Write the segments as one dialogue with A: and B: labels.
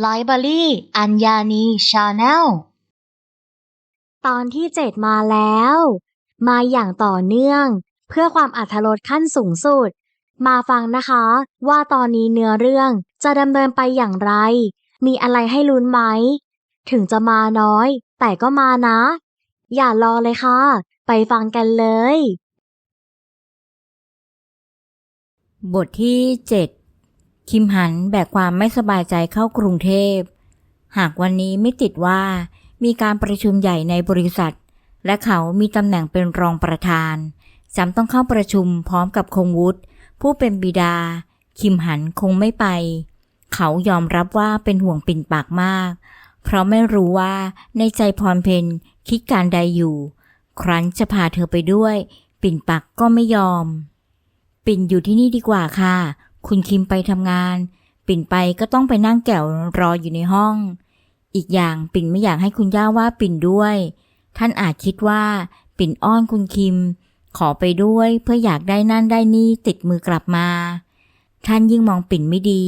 A: ไลบรารีอัญญานีชาแนล
B: ตอนที่เจ็ดมาแล้ว มาอย่างต่อเนื่อง เพื่อความอัธรสขั้นสูงสุด มาฟังนะคะ ว่าตอนนี้เนื้อเรื่องจะดำเนินไปอย่างไร มีอะไรให้ลุ้นไหม ถึงจะมาน้อย แต่ก็มานะ อย่ารอเลยค่ะ ไปฟังกันเลย
C: บทที่7 คิมหันแบกความไม่สบายใจเข้ากรุงเทพ หากวันนี้ไม่ติดว่ามีการประชุมใหญ่ในบริษัท และเขามีตำแหน่งเป็นรองประธานจำต้องเข้าประชุมพร้อมกับคงวุฒิผู้เป็นบิดา คิมหันคงไม่ไป เขายอมรับว่าเป็นห่วงปิ่นปากมาก เพราะไม่รู้ว่าในใจพรเพนคิดการใดอยู่ ครั้นจะพาเธอไปด้วย ปิ่นปักก็ไม่ยอม ปิ่นอยู่ที่นี่ดีกว่าค่ะ คุณคิมไปทำงาน ปิ่นไปก็ต้องไปนั่งแก่วรออยู่ในห้อง อีกอย่างปิ่นไม่อยากให้คุณย่าว่าปิ่นด้วย ท่านอาจคิดว่า ปิ่นอ้อนคุณคิม ขอไปด้วยเพื่ออยากได้นั่นได้นี่ติดมือกลับมา ท่านยิ่งมองปิ่นไม่ดี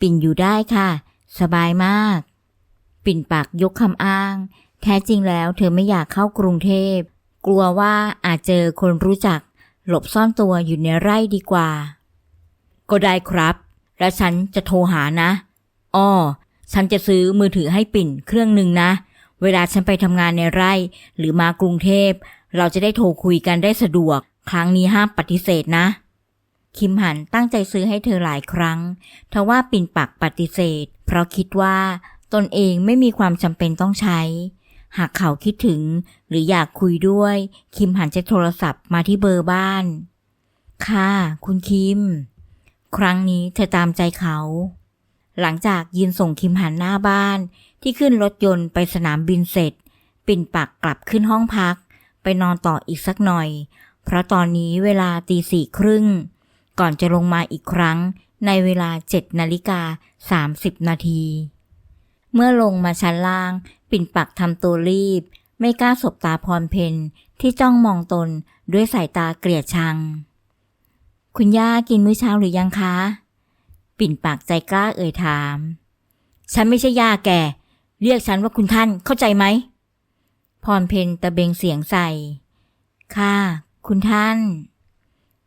C: ปิ่นอยู่ได้ค่ะ สบายมาก ปิ่นปากยกคำอ้าง แท้จริงแล้วเธอไม่อยากเข้ากรุงเทพ กลัวว่าอาจเจอคนรู้จัก หลบซ่อนตัวอยู่ในไร่ดีกว่า ก็ได้ครับ และฉันจะโทรหานะอ้อฉันจะซื้อมือถือให้ปิ่นเครื่องหนึ่งนะ เวลาฉันไปทำงานในไร่ หรือมากรุงเทพ เราจะได้โทรคุยกันได้สะดวก ครั้งนี้ห้ามปฏิเสธนะ คิมหันตั้งใจซื้อให้เธอหลายครั้ง ทว่าปิ่นปักปฏิเสธ เพราะคิดว่าตนเองไม่มีความจำเป็นต้องใช้ หากเขาคิดถึง หรืออยากคุยด้วย คิมหันจะโทรศัพท์มาที่เบอร์บ้าน ค่ะ คุณคิม ครั้งนี้เธอตามใจเขา หลังจากยืนส่งคิมหันหน้าบ้านที่ขึ้นรถยนต์ไปสนามบินเสร็จ ปิ่นปักกลับขึ้นห้องพัก ไปนอนต่ออีกสักหน่อย เพราะตอนนี้เวลาตีสี่ครึ่ง ก่อนจะลงมาอีกครั้งในเวลาเจ็ดนาฬิกาสามสิบนาที เมื่อลงมาชั้นล่าง ปิ่นปักทำตัวรีบ ไม่กล้าสบตาพรเพนที่จ้องมองตนด้วยสายตาเกลียดชัง คุณย่ากินมื้อเช้าหรือยังคะ ปิ่นปากใจกล้าเอ่ยถาม ฉันไม่ใช่ย่าแกเรียกฉันว่าคุณท่านเข้าใจไหมพรเพนตะเบงเสียงใส่ ค่ะ คุณท่าน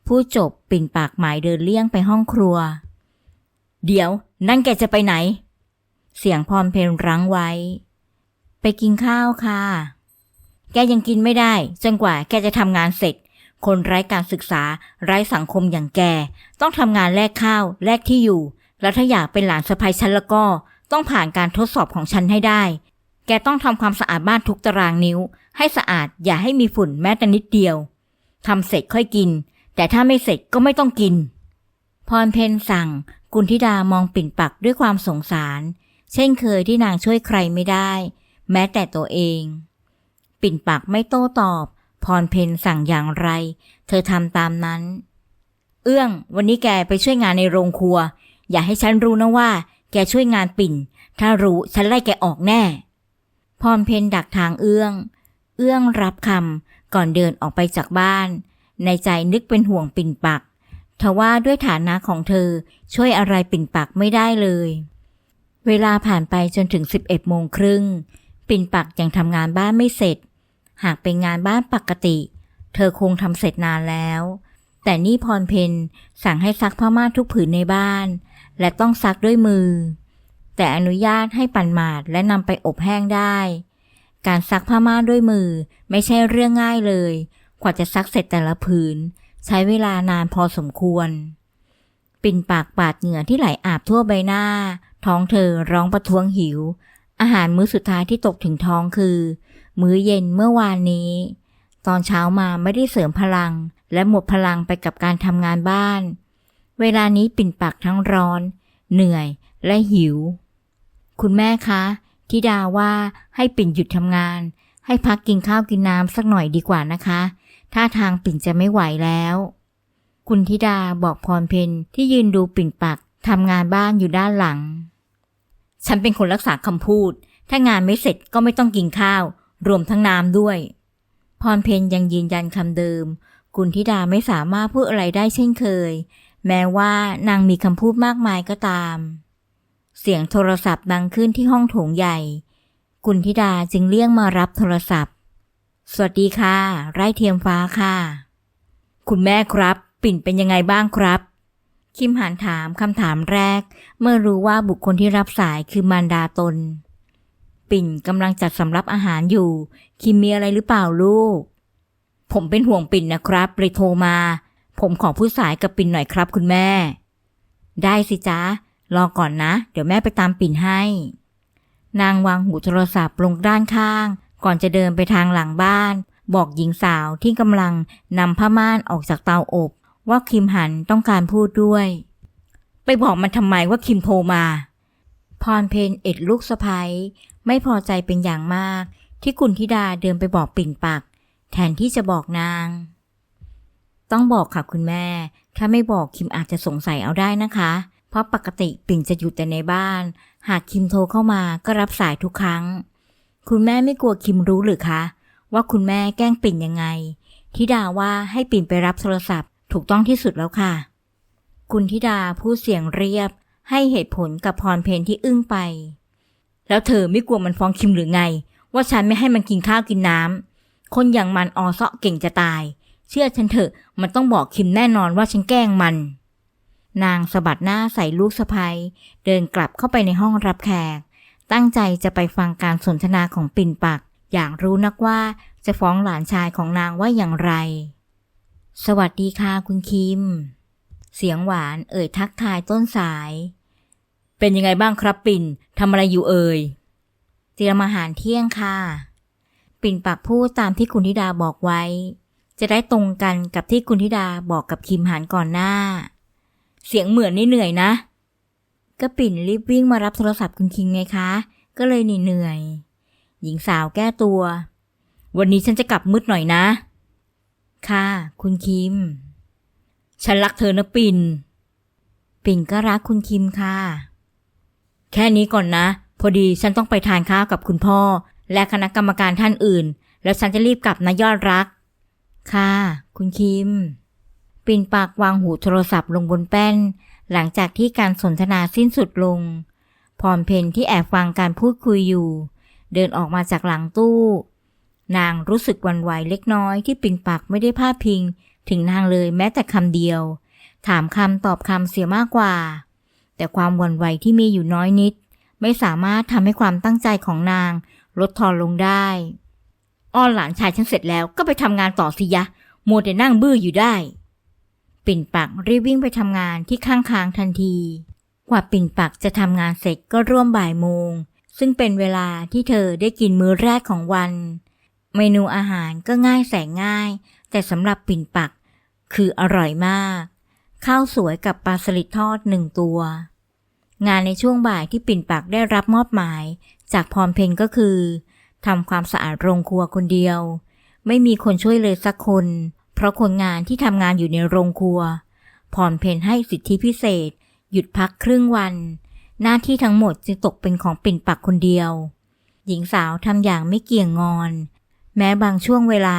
C: ผู้จบปิ่นปากหมายเดินเลี่ยงไปห้องครัว เดี๋ยว นั่นแกจะไปไหน เสียงพรเพนรั้งไว้ ไปกินข้าวค่ะ แกยังกินไม่ได้ จนกว่าแกจะทำงานเสร็จ คนไร้การศึกษา ไร้สังคมอย่างแก ต้องทำงานแลกข้าว แลกที่อยู่ แล้วถ้าอยากเป็นหลานสะใภ้ฉันแล้วก็ ต้องผ่านการทดสอบของฉันให้ได้ แกต้องทำความสะอาดบ้านทุกตารางนิ้ว ให้สะอาดอย่าให้มีฝุ่นแม้แต่นิดเดียวทำเสร็จค่อยกิน แต่ถ้าไม่เสร็จก็ไม่ต้องกิน พรเพนสั่ง กุณธิดามองปิ่นปักด้วยความสงสาร เช่นเคยที่นางช่วยใครไม่ได้ แม้แต่ตัวเอง ปิ่นปักไม่โต้ตอบ พรเพนสั่งอย่างไร เธอทำตามนั้น เอื้อง วันนี้แกไปช่วยงานในโรงครัว อย่าให้ฉันรู้นะว่า แกช่วยงานปิ่น ถ้ารู้ฉันไล่แกออกแน่ พรเพนดักทางเอื้อง เอื้องรับคำก่อนเดินออกไปจากบ้าน ในใจนึกเป็นห่วงปิ่นปักทว่าด้วยฐานะของเธอช่วยอะไรปิ่นปักไม่ได้เลย เวลาผ่านไปจนถึง 11โมงครึ่ง ปิ่นปักยังทำงานบ้านไม่เสร็จ หากเป็นงานบ้านปกติ เธอคงทำเสร็จนานแล้ว แต่นี่พรเพนสั่งให้ซักผ้าม่านทุกผืนในบ้าน และต้องซักด้วยมือ แต่อนุญาตให้ปั่นหมาดและนำไปอบแห้งได้ การซักผ้าม่านด้วยมือไม่ใช่เรื่องง่ายเลย กว่าจะซักเสร็จแต่ละผืน ใช้เวลานานพอสมควร ปิ่นปากปาดเหงื่อที่ไหลอาบทั่วใบหน้า ท้องเธอร้องประท้วงหิว อาหารมื้อสุดท้ายที่ตกถึงท้องคือ มื้อเย็นเมื่อวานนี้ ตอนเช้ามาไม่ได้เสริมพลัง และหมดพลังไปกับการทำงานบ้าน เวลานี้ปิ่นปากทั้งร้อน เหนื่อยและหิว คุณแม่คะทิดาว่าให้ปิ่นหยุดทำงาน ให้พักกินข้าวกินน้ำสักหน่อยดีกว่านะคะท่าทางปิ่นจะไม่ไหวแล้ว คุณธิดาบอกพรเพนที่ยืนดูปิ่นปักทำงานบ้านอยู่ด้านหลัง ฉันเป็นคนรักษาคำพูด ถ้างานไม่เสร็จก็ไม่ต้องกินข้าว รวมทั้งน้ำด้วย พรเพนยังยืนยันคำเดิมคุณธิดาไม่สามารถพูดอะไรได้เช่นเคย แม้ว่านางมีคำพูดมากมายก็ตาม เสียงโทรศัพท์ดังขึ้นที่ห้องโถงใหญ่คุณธิดาจึงเลี่ยงมารับโทรศัพท์ สวัสดีค่ะ ไร่เทียมฟ้าค่ะ คุณแม่ครับ ปิ่นเป็นยังไงบ้างครับ คิมหันถามคำถามแรก เมื่อรู้ว่าบุคคลที่รับสายคือมารดาตน ปิ่นกำลังจัดสำรับอาหารอยู่ คิมมีอะไรหรือเปล่าลูก ผมเป็นห่วงปิ่นนะครับเลยโทรมา ผมขอพูดสายกับปิ่นหน่อยครับคุณแม่ ได้สิจ๊ะ รอก่อนนะ เดี๋ยวแม่ไปตามปิ่นให้ นางวางหูโทรศัพท์ลงด้านข้าง ก่อนจะเดินไปทางหลังบ้าน บอกหญิงสาวที่กำลังนำผ้าม่านออกจากเตาอบ ว่าคิมหันต้องการพูดด้วย ไปบอกมันทำไมว่าคิมโทรมา พรเพนเอ็ดลูกสะพ้ยไม่พอใจเป็นอย่างมาก ที่กุณธิดาเดินไปบอกปิ่นปัก แทนที่จะบอกนาง ต้องบอกค่ะคุณแม่ ถ้าไม่บอกคิมอาจจะสงสัยเอาได้นะคะ เพราะปกติปิ่นจะอยู่แต่ในบ้าน หากคิมโทรเข้ามาก็รับสายทุกครั้ง คุณแม่ไม่กลัวคิมรู้หรือคะ ว่าคุณแม่แกล้งปิ่นยังไงทิดาว่าให้ปิ่นไปรับโทรศัพท์ ถูกต้องที่สุดแล้วค่ะ คุณธิดาพูดเสียงเรียบ ให้เหตุผลกับพรเพนที่อึ้งไป แล้วเธอไม่กลัวมันฟ้องคิมหรือไง ว่าฉันไม่ให้มันกินข้าวกินน้ำคนอย่างมันออเซาะเก่งจะตาย เชื่อฉันเถอะมันต้องบอกคิมแน่นอนว่าฉันแกล้งมัน นางสะบัดหน้าใส่ลูกสะพ้ยเดินกลับเข้าไปในห้องรับแขก ตั้งใจจะไปฟังการสนทนาของปิ่นปัก อย่างรู้นักว่าจะฟ้องหลานชายของนางว่าอย่างไร สวัสดีค่ะคุณคิมเสียงหวานเอ่ยทักทายต้นสาย เป็นยังไงบ้างครับปิ่นทำอะไรอยู่เอ่ยเตรียมอาหารเที่ยงค่ะ ปิ่นปักพูดตามที่คุณธิดาบอกไว้ จะได้ตรงกันกับที่คุณธิดาบอกกับคิมหันก่อนหน้า เสียงเหมือนนี่เหนื่อยนะ ก็ปิ่นรีบวิ่งมารับโทรศัพท์คุณคิงไงคะ ก็เลยเหนื่อย หญิงสาวแก้ตัว วันนี้ฉันจะกลับมืดหน่อยนะ ค่ะ คุณคิม ฉันรักเธอนะปิ่น ปิ่นก็รักคุณคิมค่ะ แค่นี้ก่อนนะ พอดีฉันต้องไปทานข้าวกับคุณพ่อ และคณะกรรมการท่านอื่น แล้วฉันจะรีบกลับนะยอดรัก ค่ะ คุณคิม ปินปากวางหูโทรศัพท์ลงบนแป้น หลังจากที่การสนทนาสิ้นสุดลง พรเพนที่แอบฟังการพูดคุยอยู่ เดินออกมาจากหลังตู้ นางรู้สึกวันไหวเล็กน้อยที่ปิ่นปากไม่ได้พาดพิง ถึงนางเลยแม้แต่คำเดียว ถามคำตอบคำเสียมากกว่า แต่ความหวั่นไหวที่มีอยู่น้อยนิด ไม่สามารถทำให้ความตั้งใจของนาง ลดทอนลงได้อ้อนหลานชายฉันเสร็จแล้วก็ไปทำงานต่อสิยะมัวแต่นั่งบื้ออยู่ได้ ปิ่นปักรีบวิ่งไปทำงานที่ข้างค้างทันที กว่าปิ่นปักจะทำงานเสร็จก็ร่วมบ่ายโมง ซึ่งเป็นเวลาที่เธอได้กินมื้อแรกของวัน เมนูอาหารก็ง่ายแสนง่าย แต่สำหรับปิ่นปักคืออร่อยมาก ข้าวสวยกับปลาสลิดทอดหนึ่งตัว งานในช่วงบ่ายที่ปิ่นปักได้รับมอบหมาย จากพรเพนก็คือทำความสะอาดโรงครัวคนเดียว ไม่มีคนช่วยเลยสักคน เพราะคนงานที่ทำงานอยู่ในโรงครัวพรเพนให้สิทธิพิเศษ หยุดพักครึ่งวัน หน้าที่ทั้งหมดจึงตกเป็นของปิ่นปักคนเดียว หญิงสาวทำอย่างไม่เกี่ยงงอน แม้บางช่วงเวลา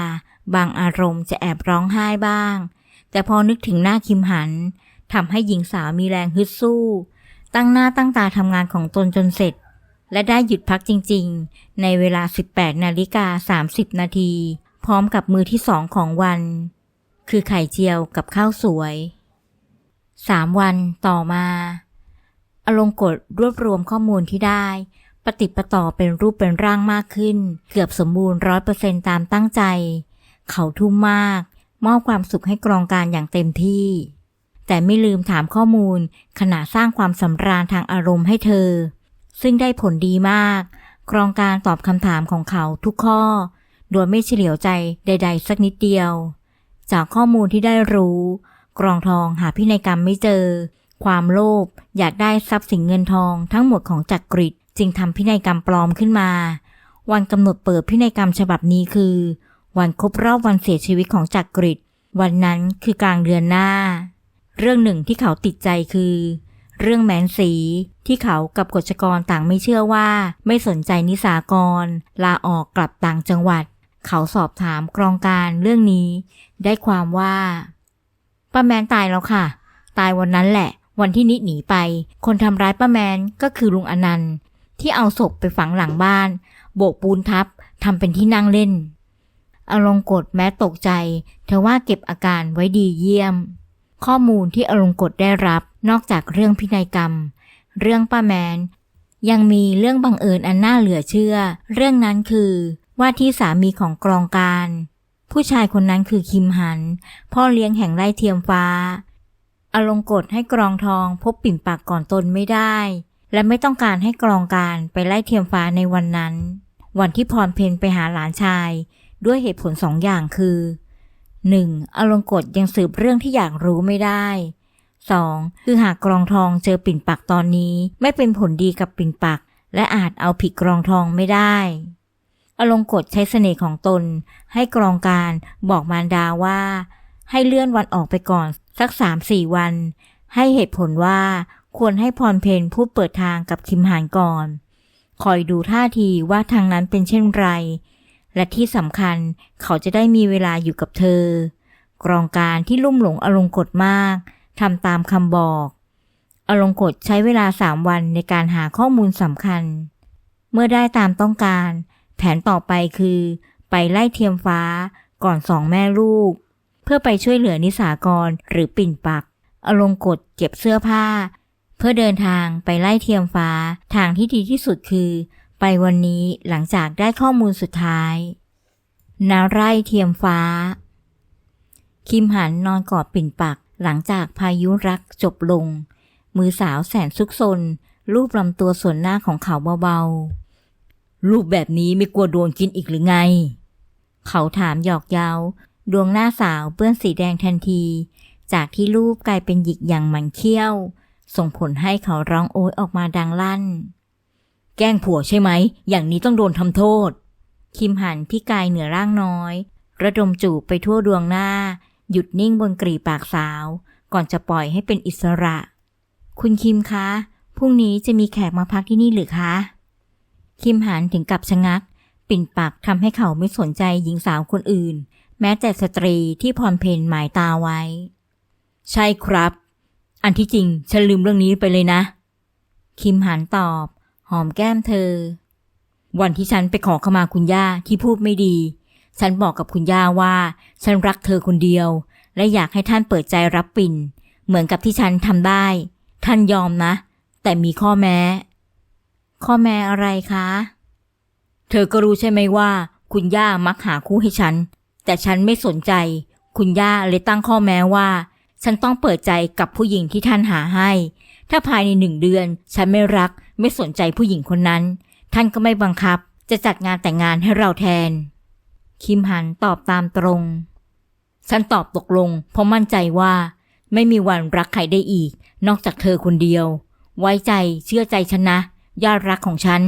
C: บางอารมณ์จะแอบร้องไห้บ้าง แต่พอนึกถึงหน้าคิมหันทำให้หญิงสาวมีแรงฮึดสู้ ตั้งหน้าตั้งตาทำงานของตนจนเสร็จ และได้หยุดพักจริงๆ ในเวลา 18นาฬิกา30 นาที พร้อมกับมือที่สองของวัน คือไข่เจียวกับข้าวสวยสามวันต่อมาอลงกฎรวบรวมข้อมูลที่ได้ ปฏิประต่อเป็นรูปเป็นร่างมากขึ้น เกือบสมบูรณ์ร้อยเปอร์เซนตามตั้งใจ เขาทุ่มมาก มอบความสุขให้กรองการอย่างเต็มที่ แต่ไม่ลืมถามข้อมูล ขณะสร้างความสำราญทางอารมณ์ให้เธอ ซึ่งได้ผลดีมากกรองการตอบคำถามของเขาทุกข้อ โดยไม่เฉลียวใจใด ๆ สักนิดเดียว จากข้อมูลที่ได้รู้ กรองทองหาพินัยกรรมไม่เจอ ความโลภอยากได้ทรัพย์สินเงินทองทั้งหมดของจักกริดจึงทำพินัยกรรมปลอมขึ้นมา วันกำหนดเปิดพินัยกรรมฉบับนี้คือ วันครบรอบวันเสียชีวิตของจักกริดวันนั้นคือกลางเดือนหน้า เรื่องหนึ่งที่เขาติดใจคือ เรื่องแมนสีที่เขากับกฎชกรต่างไม่เชื่อว่า ไม่สนใจนิสากร ลาออกกลับต่างจังหวัด เขาสอบถามกรองการเรื่องนี้ ได้ความว่าป้าแมนตายแล้วค่ะ ตายวันนั้นแหละ วันที่นิดหนีไป คนทำร้ายป้าแมนก็คือลุงอนันต์ที่เอาศพไปฝังหลังบ้าน โบกปูนทับทำเป็นที่นั่งเล่นอลงกฎแม้ตกใจ เธอว่าเก็บอาการไว้ดีเยี่ยม ข้อมูลที่อลงกฎได้รับนอกจากเรื่องพินัยกรรม เรื่องป้าแมน ยังมีเรื่องบังเอิญอันน่าเหลือเชื่อ เรื่องนั้นคือว่าที่สามีของกรองการ ผู้ชายคนนั้นคือคิมหัน พ่อเลี้ยงแห่งไร่เทียมฟ้าอลงกฎให้กรองทองพบปิ่นปากก่อนตนไม่ได้ และไม่ต้องการให้กรองการไปไล่เทียมฟ้าในวันนั้น วันที่พรเพนไปหาหลานชาย ด้วยเหตุผลสองอย่างคือ 1. อลงกฎยังสืบเรื่องที่อยากรู้ไม่ได้ 2. คือหากกรองทองเจอปิ่นปักตอนนี้ไม่เป็นผลดีกับปิ่นปัก และอาจเอาผิดกรองทองไม่ได้ อลงกฎใช้เสน่ห์ของตน ให้กรองการบอกมารดาว่า ให้เลื่อนวันออกไปก่อนสักสามสี่วัน ให้เหตุผลว่าควรให้พรเพนพูดเปิดทางกับคิมหานก่อน คอยดูท่าทีว่าทางนั้นเป็นเช่นไร และที่สำคัญเขาจะได้มีเวลาอยู่กับเธอ กรองการที่ลุ่มหลงอลงกฎมากทำตามคำบอก อลงกฎใช้เวลาสามวันในการหาข้อมูลสำคัญ เมื่อได้ตามต้องการ แผนต่อไปคือ ไปไล่เทียมฟ้าก่อนสองแม่ลูก เพื่อไปช่วยเหลือนิสากรหรือปิ่นปัก อลงกฎเก็บเสื้อผ้า เพื่อเดินทางไปไล่เทียมฟ้าทางที่ดีที่สุดคือ ไปวันนี้หลังจากได้ข้อมูลสุดท้าย นาไร่เทียมฟ้า คิมหันนอนกอดปิ่นปัก หลังจากพายุรักจบลง มือสาวแสนซุกซนรูปลำตัวส่วนหน้าของเขาเบาๆ รูปแบบนี้ไม่กลัวโดนกินอีกหรือไง เขาถามหยอกเย้า ดวงหน้าสาวเปื้อนสีแดงทันที จากที่รูปกลายเป็นหยิกอย่างหมันเขี้ยว ส่งผลให้เขาร้องโอยออกมาดังลั่น แกล้งผัวใช่ไหม อย่างนี้ต้องโดนทำโทษ คิมหันที่กายเหนือร่างน้อย ระดมจูบไปทั่วดวงหน้า หยุดนิ่งบนกรีปากสาว ก่อนจะปล่อยให้เป็นอิสระ คุณคิมคะ พรุ่งนี้จะมีแขกมาพักที่นี่หรือคะ คิมหันถึงกับชะงัก ปิ่นปากทำให้เขาไม่สนใจหญิงสาวคนอื่น แม้แต่สตรีที่พรเพนหมายตาไว้ ใช่ครับ อันที่จริงฉันลืมเรื่องนี้ไปเลยนะ คิมหันตอบ หอมแก้มเธอ วันที่ฉันไปขอขมาคุณย่าที่พูดไม่ดี ฉันบอกกับคุณย่าว่า ฉันรักเธอคนเดียว และอยากให้ท่านเปิดใจรับปิ่น เหมือนกับที่ฉันทำได้ ท่านยอมนะ แต่มีข้อแม้ ข้อแม้อะไรคะ เธอก็รู้ใช่ไหมว่า คุณย่ามักหาคู่ให้ฉัน แต่ฉันไม่สนใจ คุณย่าเลยตั้งข้อแม้ว่า ฉันต้องเปิดใจกับผู้หญิงที่ท่านหาให้ ถ้าภายในหนึ่งเดือน ฉันไม่รัก ไม่สนใจผู้หญิงคนนั้น ท่านก็ไม่บังคับจะจัดงานแต่งงานให้เราแทน คิมหันตอบตามตรง ฉันตอบตกลง เพราะมั่นใจว่า ไม่มีวันรักใครได้อีก นอกจากเธอคนเดียว ไว้ใจเชื่อใจฉันนะยอดรักของฉัน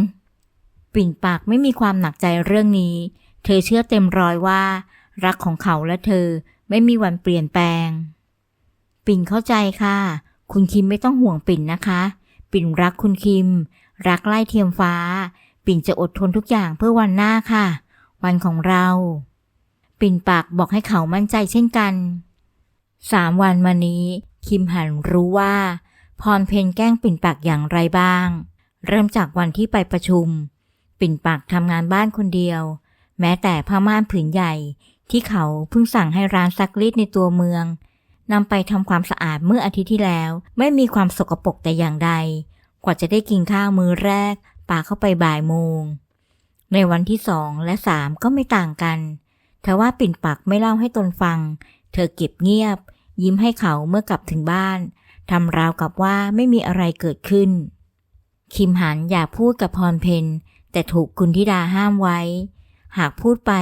C: ปิ่นปากไม่มีความหนักใจเรื่องนี้ เธอเชื่อเต็มร้อยว่า รักของเขาและเธอไม่มีวันเปลี่ยนแปลง ปิ่นเข้าใจค่ะ คุณคิมไม่ต้องห่วงปิ่นนะคะ ปิ่นรักคุณคิม รักไล่เทียมฟ้า ปิ่นจะอดทนทุกอย่างเพื่อวันหน้าค่ะ วันของเรา ปิ่นปากบอกให้เขามั่นใจเช่นกันสามวันมานี้ คิมหันรู้ว่า พรเพนแกล้งปิ่นปากอย่างไรบ้าง เริ่มจากวันที่ไปประชุม ปิ่นปากทำงานบ้านคนเดียว แม้แต่ผ้าม่านผืนใหญ่ที่เขาเพิ่งสั่งให้ร้านซักรีดในตัวเมือง นำไปทำความสะอาดเมื่ออาทิตย์ที่แล้ว ไม่มีความสกปรกแต่อย่างใด กว่าจะได้กินข้าวมื้อแรกปาเข้าไปบ่ายโมง ในวันที่สองและสามก็ไม่ต่างกันทว่าปิ่นปากไม่เล่าให้ตนฟัง เธอเก็บเงียบ ยิ้มให้เขาเมื่อกลับถึงบ้านทำราวกับว่าไม่มีอะไรเกิดขึ้น คิมหันอยากพูดกับพรเพนแต่ถูกคุณธิดาห้ามไว้ หากพูดไป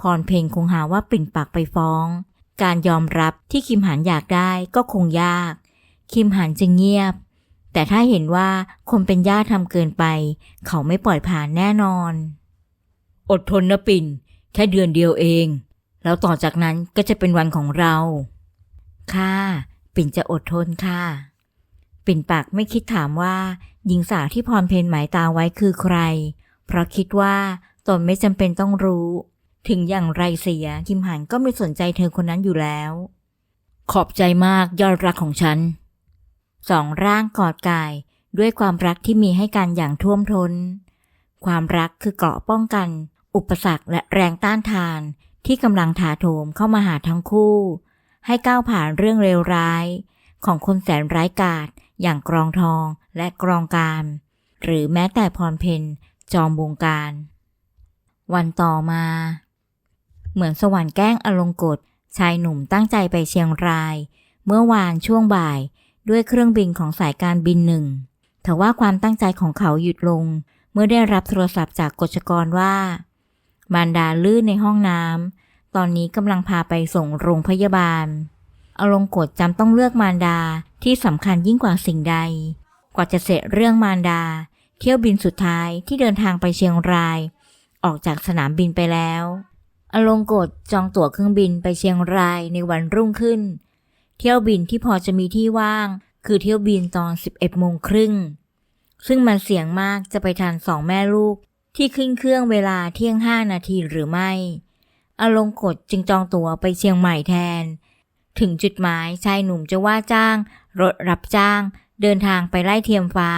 C: พรเพนคงหาว่าปิ่นปากไปฟ้อง การยอมรับที่คิมหันอยากได้ก็คงยาก คิมหันจึงเงียบ แต่ถ้าเห็นว่าคนเป็นญาติทำเกินไป เขาไม่ปล่อยผ่านแน่นอน อดทนนะปิ่น แค่เดือนเดียวเอง แล้วต่อจากนั้นก็จะเป็นวันของเรา ค่ะ ปิ่นจะอดทนค่ะ ปิ่นปากไม่คิดถามว่า หญิงสาวที่พรเพนหมายตาไว้คือใคร เพราะคิดว่าตนไม่จำเป็นต้องรู้ ถึงอย่างไรเสียคิมหันก็ไม่สนใจเธอคนนั้นอยู่แล้ว ขอบใจมากยอดรักของฉัน สองร่างกอดกายด้วยความรักที่มีให้กันอย่างท่วมทน้น ความรักคือเกราะป้องกัน อุปสรรคและแรงต้านทานที่กำลังถาโถมเข้ามาหาทั้งคู่ ให้ก้าวผ่านเรื่องเลวร้าย ของคนแสนร้ายกาจอย่างกรองทองและกรองการ หรือแม้แต่พรเพนจอมวงการ วันต่อมา เหมือนสวรรค์แกล้งอลงกฎชายหนุ่มตั้งใจไปเชียงราย เมื่อวานช่วงบ่ายด้วยเครื่องบินของสายการบินหนึ่งแต่ว่าความตั้งใจของเขาหยุดลง เมื่อได้รับโทรศัพท์จากกฎชกรว่า มารดาลื่นในห้องน้ำตอนนี้กำลังพาไปส่งโรงพยาบาลอลงกฎจำต้องเลือกมารดาที่สำคัญยิ่งกว่าสิ่งใด กว่าจะเสร็จเรื่องมารดา เที่ยวบินสุดท้ายที่เดินทางไปเชียงราย ออกจากสนามบินไปแล้ว อลงกฎจองตั๋วเครื่องบินไปเชียงรายในวันรุ่งขึ้น เที่ยวบินที่พอจะมีที่ว่าง คือเที่ยวบินตอน 11โมงครึ่ง ซึ่งมันเสี่ยงมากจะไปทันสองแม่ลูกที่ขึ้นเครื่องเวลาเที่ยงห้านาทีหรือไม่ อลงกฎจึงจองตั๋วไปเชียงใหม่แทน ถึงจุดหมายชายหนุ่มจะว่าจ้าง รถรับจ้าง เดินทางไปไล่เทียมฟ้า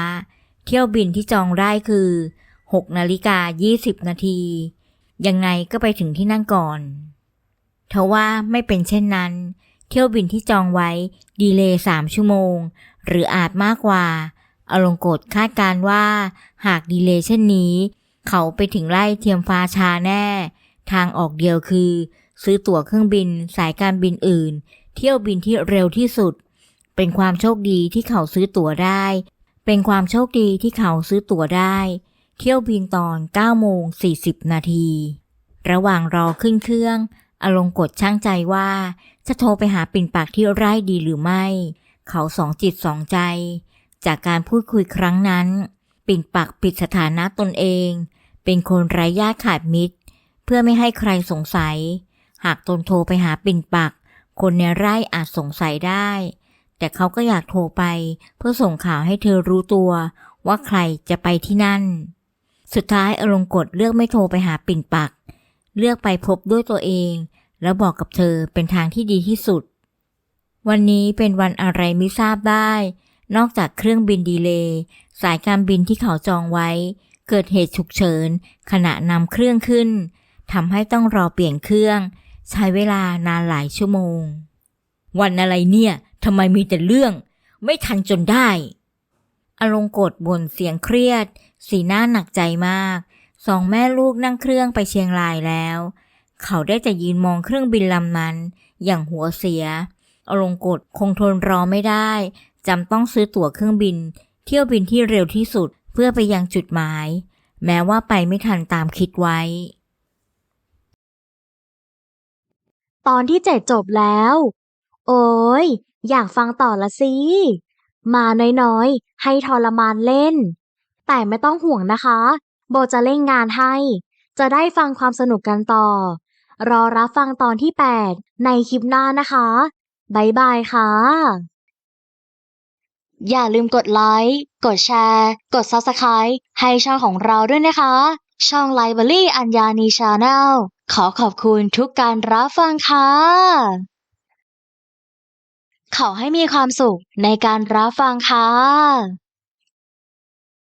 C: เที่ยวบินที่จองได้คือ 6นาฬิกา20นาที ยังไงก็ไปถึงที่นั่นก่อน เทว่าไม่เป็นเช่นนั้น เที่ยวบินที่จองไว้ดีเลย์3ชั่วโมง หรืออาจมากกว่าอลงกฎคาดการว่า หากดีเลย์เช่นนี้ เขาไปถึงไล่เทียมฟ้าชาแน่ ทางออกเดียวคือ ซื้อตั๋วเครื่องบินสายการบินอื่น เที่ยวบินที่เร็วที่สุด เป็นความโชคดีที่เขาซื้อตั๋วได้ เป็นความโชคดีที่เขาซื้อตั๋วได้ เที่ยวบินตอน9โมง40 นาที ระหว่างรอขึ้นเครื่อง อลงกฎช่างใจว่า จะโทรไปหาปิ่นปากที่ไร่ดีหรือไม่ เขาสองจิตสองใจ จากการพูดคุยครั้งนั้น ปิ่นปากปิดสถานะตนเอง เป็นคนไร้ญาติขาดมิตร เพื่อไม่ให้ใครสงสัย หากตนโทรไปหาปิ่นปักคนในไร่อาจสงสัยได้ แต่เขาก็อยากโทรไปเพื่อส่งข่าวให้เธอรู้ตัวว่าใครจะไปที่นั่น สุดท้ายอลงกฎเลือกไม่โทรไปหาปิ่นปัก เลือกไปพบด้วยตัวเอง แล้วบอกกับเธอเป็นทางที่ดีที่สุด วันนี้เป็นวันอะไรไม่ทราบได้ นอกจากเครื่องบินดีเลย์สายการบินที่เขาจองไว้ เกิดเหตุฉุกเฉิน ขณะนำเครื่องขึ้นทำให้ต้องรอเปลี่ยนเครื่อง ใช้เวลานานหลายชั่วโมง วันอะไรเนี่ยทำไมมีแต่เรื่อง ไม่ทันจนได้อลงกฎบ่นเสียงเครียด สีหน้าหนักใจมาก สองแม่ลูกนั่งเครื่องไปเชียงรายแล้ว เขาได้แต่ยืนมองเครื่องบินลำนั้น อย่างหัวเสียอลงกฎคงทนรอไม่ได้จำต้องซื้อตั๋วเครื่องบิน เที่ยวบินที่เร็วที่สุดเพื่อไปยังจุดหมาย แม้ว่าไปไม่ทันตามคิดไว้
B: ตอนที่เจ็ดจบแล้ว โอ้ยอยากฟังต่อละสิ มาน้อยๆ ให้ทรมานเล่น แต่ไม่ต้องห่วงนะคะ โบจะเล่นงานให้ จะได้ฟังความสนุกกันต่อ รอรับฟังตอนที่ 8 ในคลิปหน้านะคะบายบายค่ะ
A: อย่าลืมกดไลค์ กดแชร์ กด Subscribe ให้ช่องของเราด้วยนะคะ ช่อง Library อัญญานี Channel ขอขอบคุณทุกการรับฟังค่ะ ขอให้มีความสุขในการรับฟังค่ะ